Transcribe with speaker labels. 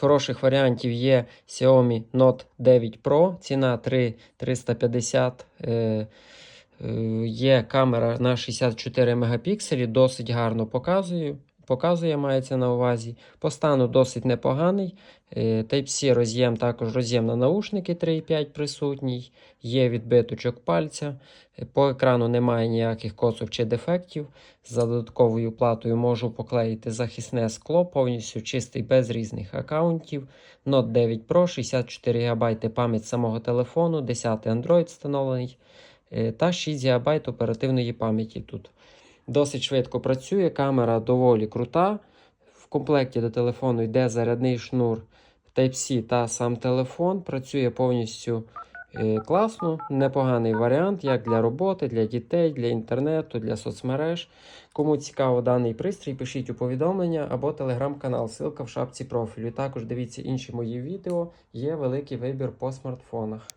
Speaker 1: хороших варіантів є Xiaomi Note 9 Pro, ціна 3350. Е, е, є камера на 64 мегапікселі, досить гарно показує. Показує, мається на увазі. По стану досить непоганий. Е, Type-C роз'єм, також роз'єм на наушники 3.5 присутній. Є відбиточок пальця. Е, По екрану немає ніяких коцок чи дефектів. За додатковою платою можу поклеїти захисне скло, повністю чистий без різних аккаунтів. Note 9 Pro, 64 ГБ пам'ять самого телефону, 10 Android встановлений е, та 6 ГБ оперативної пам'яті тут. Досить швидко працює, камера доволі крута. В комплекті до телефону йде зарядний шнур Type-C та сам телефон. Працює повністю е, класно, непоганий варіант як для роботи, для дітей, для інтернету, для соцмереж. Кому цікаво даний пристрій, пишіть у повідомлення або телеграм-канал, ссылка в шапці профілю. Також дивіться інші мої відео, є великий вибір по смартфонах.